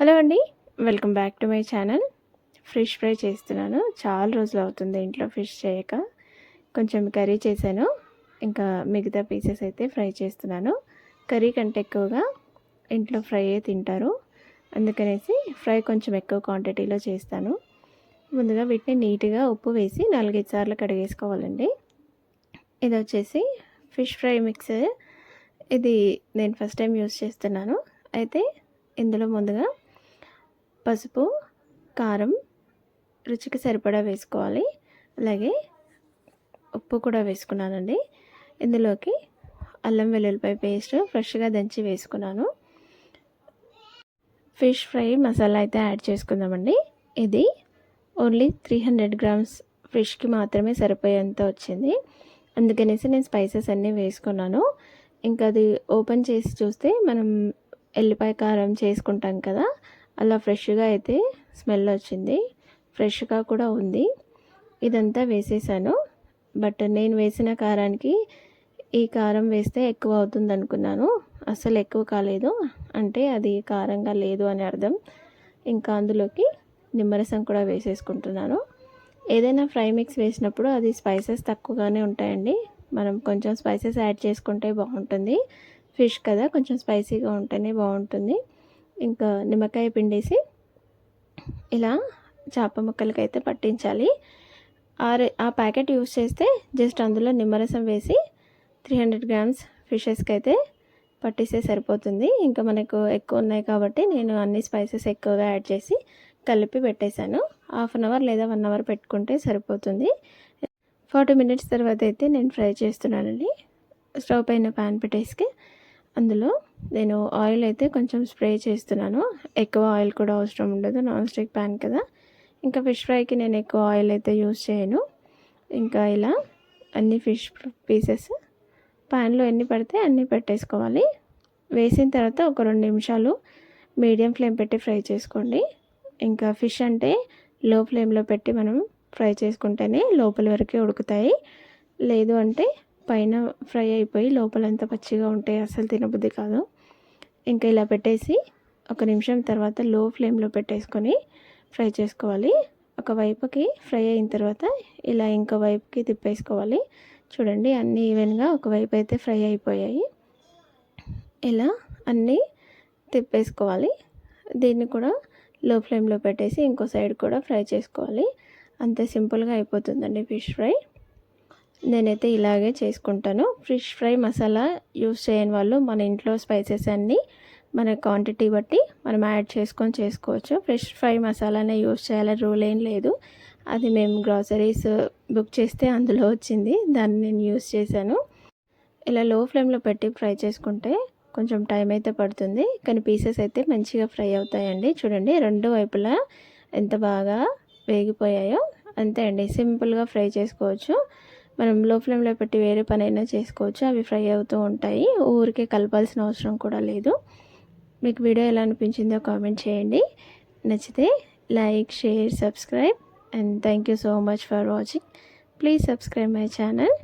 Hello అండి welcome back to my channel. Fish fry చేస్తున్నాను. చాలా రోజులు అవుతుంది ఇంట్లో ఫిష్ చేయక. కొంచెం కర్రీ చేశాను. ఇంకా మిగతా పీసెస్ అయితే ఫ్రై చేస్తున్నాను. కర్రీ కంటే ఎక్కువగా ఇంట్లో ఫ్రై తింటారు. అందుకనేసి ఫ్రై కొంచెం ఎక్కువ క్వాంటిటీలో చేస్తాను. ముందుగా వీటిని నీట్గా ఉప్పు వేసి నాలుగైదు సార్లు కడిగేసుకోవాలండి. ఇది వచ్చేసి ఫిష్ ఫ్రై మిక్స్ ఇది నేను ఫస్ట్ టైం యూస్ చేస్తున్నాను. అయితే ఇందులో ముందుగా పసుపు కారం రుచికి సరిపడా వేసుకోవాలి. అలాగే ఉప్పు కూడా వేసుకున్నానండి. ఇందులోకి అల్లం వెల్లుల్లిపాయ పేస్ట్ ఫ్రెష్గా దంచి వేసుకున్నాను. ఫిష్ ఫ్రై మసాలా అయితే యాడ్ చేసుకుందామండి. ఇది ఓన్లీ త్రీ హండ్రెడ్ గ్రామ్స్ ఫిష్కి మాత్రమే సరిపోయేంత వచ్చింది. అందుకనేసి నేను స్పైసెస్ అన్నీ వేసుకున్నాను. ఇంకా అది ఓపెన్ చేసి చూస్తే మనం ఎల్లిపాయ కారం చేసుకుంటాం కదా అలా ఫ్రెష్గా అయితే స్మెల్ వచ్చింది. ఫ్రెష్గా కూడా ఉంది. ఇదంతా వేసేసాను. బట్ నేను వేసిన కారానికి ఈ కారం వేస్తే ఎక్కువ అవుతుంది అనుకున్నాను. అసలు ఎక్కువ కాలేదు. అంటే అది కారంగా లేదు అని అర్థం. ఇంకా అందులోకి నిమ్మరసం కూడా వేసేసుకుంటున్నాను. ఏదైనా ఫ్రై మిక్స్ వేసినప్పుడు అది స్పైసెస్ తక్కువగానే ఉంటాయండి. మనం కొంచెం స్పైసెస్ యాడ్ చేసుకుంటే బాగుంటుంది. ఫిష్ కదా కొంచెం స్పైసీగా ఉంటేనే బాగుంటుంది. ఇంకా నిమ్మకాయ పిండేసి ఇలా చేప ముక్కలకి అయితే పట్టించాలి. ఆ ఆ ప్యాకెట్ యూస్ చేస్తే జస్ట్ అందులో నిమ్మరసం వేసి త్రీ హండ్రెడ్ గ్రామ్స్ ఫిషెస్కి అయితే పట్టిస్తే సరిపోతుంది. ఇంకా మనకు ఎక్కువ ఉన్నాయి కాబట్టి నేను అన్ని స్పైసెస్ ఎక్కువగా యాడ్ చేసి కలిపి పెట్టేశాను. హాఫ్ అన్ అవర్ లేదా వన్ అవర్ పెట్టుకుంటే సరిపోతుంది. ఫార్టీ మినిట్స్ తర్వాత అయితే నేను ఫ్రై చేస్తున్నానండి. స్టవ్ పైన ప్యాన్ పెట్టేసి అందులో నేను ఆయిల్ అయితే కొంచెం స్ప్రే చేస్తున్నాను. ఎక్కువ ఆయిల్ కూడా అవసరం ఉండదు. నాన్ స్టిక్ ప్యాన్ కదా. ఇంకా ఫిష్ ఫ్రైకి నేను ఎక్కువ ఆయిల్ అయితే యూస్ చేయను. ఇంకా ఇలా అన్ని ఫిష్ పీసెస్ ప్యాన్లో ఎన్ని పడితే అన్ని పెట్టేసుకోవాలి. వేసిన తర్వాత ఒక రెండు నిమిషాలు మీడియం ఫ్లేమ్ పెట్టి ఫ్రై చేసుకోండి. ఇంకా ఫిష్ అంటే లో ఫ్లేమ్లో పెట్టి మనం ఫ్రై చేసుకుంటేనే లోపల వరకే ఉడుకుతాయి. లేదు అంటే పైన ఫ్రై అయిపోయి లోపలంతా పచ్చిగా ఉంటాయి అసలు తినబుద్ధి కాదు. ఇంకా ఇలా పెట్టేసి ఒక నిమిషం తర్వాత లో ఫ్లేమ్లో పెట్టేసుకొని ఫ్రై చేసుకోవాలి. ఒక వైపుకి ఫ్రై అయిన తర్వాత ఇలా ఇంకో వైపుకి తిప్పేసుకోవాలి. చూడండి అన్నీ ఈవెన్గా ఒకవైపు అయితే ఫ్రై అయిపోయాయి. ఇలా అన్నీ తిప్పేసుకోవాలి. దీన్ని కూడా లో ఫ్లేమ్లో పెట్టేసి ఇంకో సైడ్ కూడా ఫ్రై చేసుకోవాలి. అంతే సింపుల్గా అయిపోతుందండి ఫిష్ ఫ్రై. నేనైతే ఇలాగే చేసుకుంటాను. ఫిష్ ఫ్రై మసాలా యూస్ చేయని వాళ్ళు మన ఇంట్లో స్పైసెస్ అన్నీ మన క్వాంటిటీ బట్టి మనం యాడ్ చేసుకొని చేసుకోవచ్చు. ఫిష్ ఫ్రై మసాలానే యూస్ చేయాలని రూల్ ఏం లేదు. అది మేము గ్రాసరీస్ బుక్ చేస్తే అందులో వచ్చింది. దాన్ని నేను యూస్ చేశాను. ఇలా లో ఫ్లేమ్లో పెట్టి ఫ్రై చేసుకుంటే కొంచెం టైం అయితే పడుతుంది. కానీ పీసెస్ అయితే మంచిగా ఫ్రై అవుతాయండి. చూడండి రెండు వైపులా ఎంత బాగా వేగిపోయాయో అంతే అండి. సింపుల్గా ఫ్రై చేసుకోవచ్చు. మనం లో ఫ్లేమ్లో పెట్టి వేరే పని అయినా చేసుకోవచ్చు. అవి ఫ్రై అవుతూ ఉంటాయి. ఊరికే కలపాల్సిన అవసరం కూడా లేదు. మీకు వీడియో ఎలా అనిపించిందో కామెంట్ చేయండి. నచ్చితే like share subscribe and thank you so much for watching please subscribe my channel